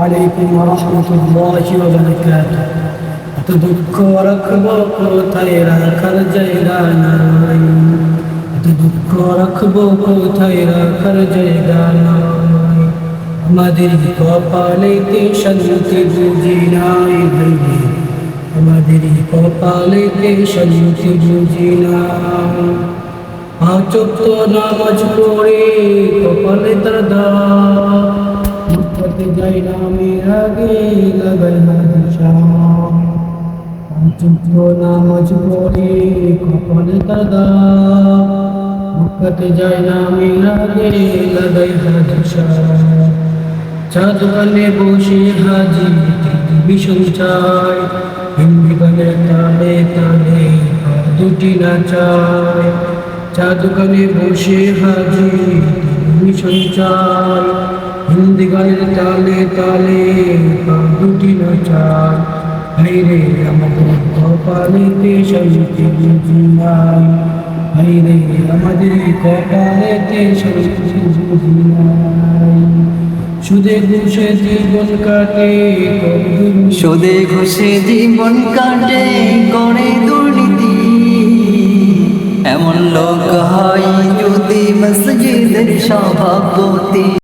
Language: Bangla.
আলাইকুম রহমতুল্লাহ বারাকাতু এত দুঃখ রাখব কোথায় রাখার জায়গা নাই। এত দুঃখ রাখব কোথায় রাখার জায়গা নাই। আমাদের কপালেতে শান্তি বুঝি নাই ভাই আমাদের কপালেতে শান্তি বুঝি নাই। পাঁচক নামাজ পড়ে কপালে তার দান যাই না আমি আগে লাগাই পাঁচ ওয়াক্ত নামাজ পড়ে কপালে তার মক্কাতে যাই না আমি আগে লাগাই হাদিসা চাঁদ গানে বসে হাজি ভীষণ চাই। হিন্দি গানের তালে তালে দুটি নাচায় চাঁদ গানে বসে হাজি ভীষণ হিন্দি গানের তালে তালে পা দুটি নাচায় হাইরে আমাদের কপালেতে শান্তি বুঝি নাই। হাইরে আমাদের কপালেতে শান্তি বুঝি নাই। সুদে ঘুষে জীবন কাটে সুদে ঘুষে জীবন কাটে, করে দুর্নীতি। এমন লোক হয় যদি মসজিদের সভাপতি।